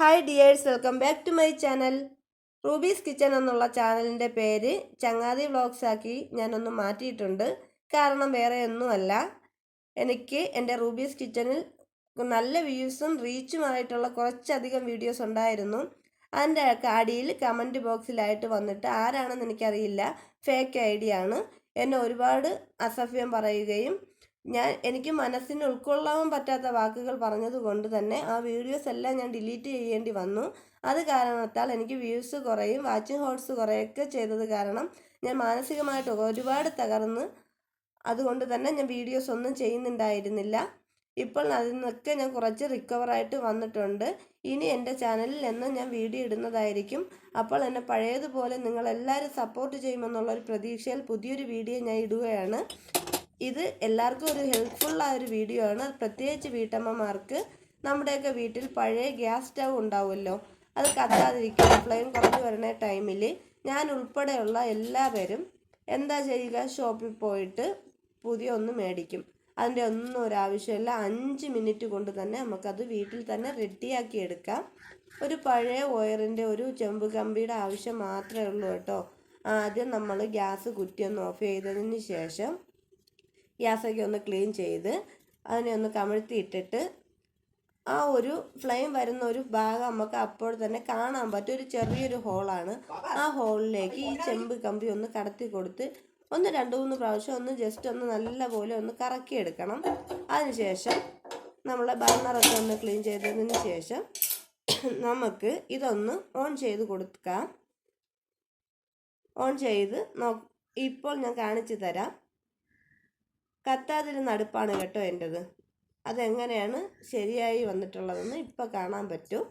Hi dears welcome back to my channel Ruby's kitchen എന്നുള്ള ചാനലിന്റെ പേര് ചങ്ങാതി വ്ളോഗ്സ് ആക്കി ഞാനൊന്ന് മാറ്റിയിട്ടുണ്ട്. കാരണം വേറെ ഒന്നുമല്ല. എനിക്ക് എന്റെ റൂബീസ് കിച്ചണിൽ നല്ല വ്യൂസും റീച്ചുമായിട്ടുള്ള കുറച്ചധികം വീഡിയോസ് ഉണ്ടായിരുന്നു. അതിന്റെ അടിയിൽ കമന്റ് ബോക്സിലായിട്ട് വന്നിട്ട് ആരാണെന്ന് എനിക്കറിയില്ല. ഫേക്ക് ഐ ഡി ആണ് എന്നെ ഒരുപാട് അസഭ്യം പറയുകയും ഞാൻ എനിക്ക് മനസ്സിന് ഉൾക്കൊള്ളാൻ പറ്റാത്ത വാക്കുകൾ പറഞ്ഞതുകൊണ്ട് തന്നെ ആ വീഡിയോസ് എല്ലാം ഞാൻ ഡിലീറ്റ് ചെയ്യേണ്ടി വന്നു. അത് കാരണത്താൽ എനിക്ക് വ്യൂസ് കുറയും വാച്ചിങ് ഹോൾസ് കുറയൊക്കെ ചെയ്തത് കാരണം ഞാൻ മാനസികമായിട്ട് ഒരുപാട് തകർന്ന് അതുകൊണ്ട് തന്നെ ഞാൻ വീഡിയോസ് ഒന്നും ചെയ്യുന്നുണ്ടായിരുന്നില്ല. ഇപ്പോൾ അതിൽ നിന്നൊക്കെ ഞാൻ കുറച്ച് റിക്കവറായിട്ട് വന്നിട്ടുണ്ട്. ഇനി എന്റെ ചാനലിൽ എന്നും ഞാൻ വീഡിയോ ഇടുന്നതായിരിക്കും. അപ്പോൾ എന്നെ പഴയതുപോലെ നിങ്ങളെല്ലാവരും സപ്പോർട്ട് ചെയ്യുമെന്നുള്ള ഒരു പ്രതീക്ഷയിൽ പുതിയൊരു വീഡിയോ ഞാൻ ഇടുകയാണ്. ഇത് എല്ലാവർക്കും ഒരു ഹെൽപ്ഫുള്ളായ ഒരു വീഡിയോ ആണ്. പ്രത്യേകിച്ച് വീട്ടമ്മമാർക്ക് നമ്മുടെയൊക്കെ വീട്ടിൽ പഴയ ഗ്യാസ് സ്റ്റവ് ഉണ്ടാവുമല്ലോ. അത് കത്താതിരിക്കാൻ ഫ്ലെയിം കുറഞ്ഞു വരുന്ന ടൈമിൽ ഞാൻ ഉൾപ്പെടെയുള്ള എല്ലാവരും എന്താ ചെയ്യുക ഷോപ്പിൽ പോയിട്ട് പുതിയ ഒന്ന് മേടിക്കും. അതിന്റെ ഒന്നും ഒരു ആവശ്യമില്ല. അഞ്ച് മിനിറ്റ് കൊണ്ട് തന്നെ നമുക്കത് വീട്ടിൽ തന്നെ റെഡിയാക്കി എടുക്കാം. ഒരു പഴയ വയറിന്റെ ഒരു ചെമ്പ് കമ്പിയുടെ ആവശ്യം മാത്രമേ ഉള്ളൂ കേട്ടോ. ആദ്യം നമ്മൾ ഗ്യാസ് കുറ്റി ഒന്ന് ഓഫ് ചെയ്തതിന് ശേഷം ഗ്യാസൊക്കെ ഒന്ന് ക്ലീൻ ചെയ്ത് അതിനെ ഒന്ന് കമിഴ്ത്തി ഇട്ടിട്ട് ആ ഒരു ഫ്ലെയിം വരുന്ന ഒരു ഭാഗം നമുക്ക് അപ്പോൾ തന്നെ കാണാൻ പറ്റും. ഒരു ചെറിയൊരു ഹോളാണ്. ആ ഹോളിലേക്ക് ഈ ചെമ്പ് കമ്പി ഒന്ന് കടത്തി കൊടുത്ത് ഒന്ന് രണ്ട് മൂന്ന് പ്രാവശ്യം ഒന്ന് ജസ്റ്റ് ഒന്ന് നല്ല പോലെ ഒന്ന് കറക്കിയെടുക്കണം അതിനുശേഷം നമ്മൾ ബർണറൊക്കെ ഒന്ന് ക്ലീൻ ചെയ്തതിന് ശേഷം നമുക്ക് ഇതൊന്ന് ഓൺ ചെയ്ത് കൊടുക്കാം. ഓൺ ചെയ്ത് നോ ഇപ്പോൾ ഞാൻ കാണിച്ചു തരാം. കത്താതിരുന്ന അടുപ്പാണ് കേട്ടോ എന്റെത്. അതെങ്ങനെയാണ് ശരിയായി വന്നിട്ടുള്ളതെന്ന് ഇപ്പോൾ കാണാൻ പറ്റും.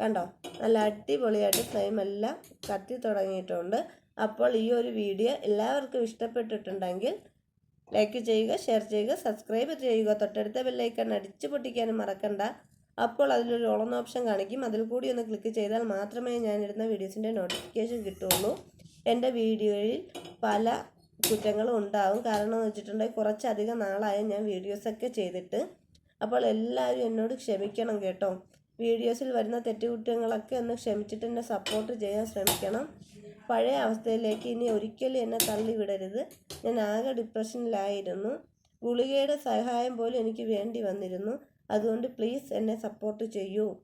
കണ്ടോ? നല്ല അടിപൊളിയായിട്ട് ഫ്ലെയിം എല്ലാം കത്തി തുടങ്ങിയിട്ടുണ്ട്. അപ്പോൾ ഈ ഒരു വീഡിയോ എല്ലാവർക്കും ഇഷ്ടപ്പെട്ടിട്ടുണ്ടെങ്കിൽ ലൈക്ക് ചെയ്യുക ഷെയർ ചെയ്യുക സബ്സ്ക്രൈബ് ചെയ്യുക. തൊട്ടടുത്ത ബെല്ലൈക്കൺ അടിച്ചു പൊട്ടിക്കാനും മറക്കണ്ട. അപ്പോൾ അതിലൊരു ഓൺ ഓപ്ഷൻ കാണിക്കും. അതിൽ കൂടി ഒന്ന് ക്ലിക്ക് ചെയ്താൽ മാത്രമേ ഞാനിടുന്ന വീഡിയോസിന്റെ നോട്ടിഫിക്കേഷൻ കിട്ടുള്ളൂ എന്റെ വീഡിയോയിൽ പല കുറ്റങ്ങളും ഉണ്ടാവും. കാരണം എന്ന് വെച്ചിട്ടുണ്ടെങ്കിൽ കുറച്ചധികം നാളായ ഞാൻ വീഡിയോസൊക്കെ ചെയ്തിട്ട്. അപ്പോൾ എല്ലാവരും എന്നോട് ക്ഷമിക്കണം കേട്ടോ. വീഡിയോസിൽ വരുന്ന തെറ്റുകുറ്റങ്ങളൊക്കെ ഒന്ന് ക്ഷമിച്ചിട്ട് എന്നെ സപ്പോർട്ട് ചെയ്യാൻ ശ്രമിക്കണം. പഴയ അവസ്ഥയിലേക്ക് ഇനി ഒരിക്കലും എന്നെ തള്ളി വിടരുത്. ഞാൻ ആകെ ഡിപ്രഷനിലായിരുന്നു ഗുളികയുടെ സഹായം പോലും എനിക്ക് വേണ്ടി വന്നിരുന്നു. അതുകൊണ്ട് പ്ലീസ് എന്നെ സപ്പോർട്ട് ചെയ്യൂ.